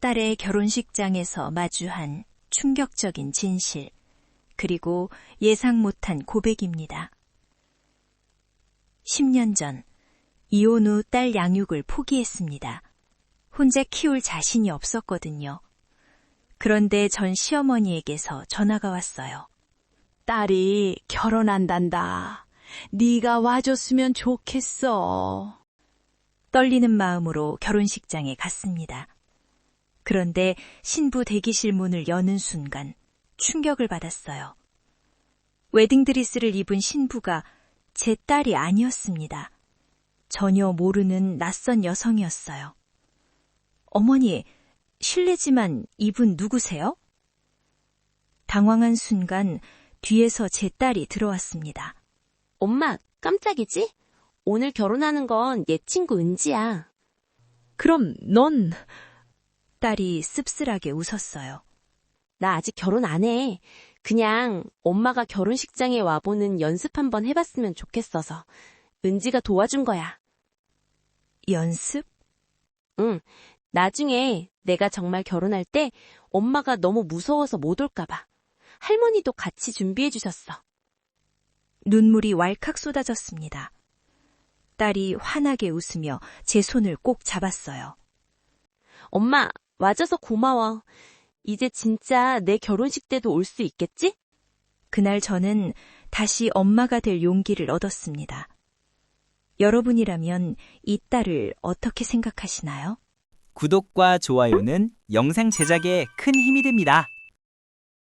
딸의 결혼식장에서 마주한 충격적인 진실, 그리고 예상 못한 고백입니다. 10년 전, 이혼 후 딸 양육을 포기했습니다. 혼자 키울 자신이 없었거든요. 그런데 전 시어머니에게서 전화가 왔어요. 딸이 결혼한단다. 네가 와줬으면 좋겠어. 떨리는 마음으로 결혼식장에 갔습니다. 그런데 신부 대기실 문을 여는 순간 충격을 받았어요. 웨딩드리스를 입은 신부가 제 딸이 아니었습니다. 전혀 모르는 낯선 여성이었어요. 어머니, 실례지만 이분 누구세요? 당황한 순간 뒤에서 제 딸이 들어왔습니다. 엄마, 깜짝이지? 오늘 결혼하는 건얘 친구 은지야. 그럼 넌 딸이 씁쓸하게 웃었어요. 나 아직 결혼 안 해. 그냥 엄마가 결혼식장에 와보는 연습 한번 해봤으면 좋겠어서. 은지가 도와준 거야. 연습? 응. 나중에 내가 정말 결혼할 때 엄마가 너무 무서워서 못 올까봐. 할머니도 같이 준비해 주셨어. 눈물이 왈칵 쏟아졌습니다. 딸이 환하게 웃으며 제 손을 꼭 잡았어요. 엄마, 와줘서 고마워. 이제 진짜 내 결혼식 때도 올 수 있겠지? 그날 저는 다시 엄마가 될 용기를 얻었습니다. 여러분이라면 이 딸을 어떻게 생각하시나요? 구독과 좋아요는 영상 제작에 큰 힘이 됩니다.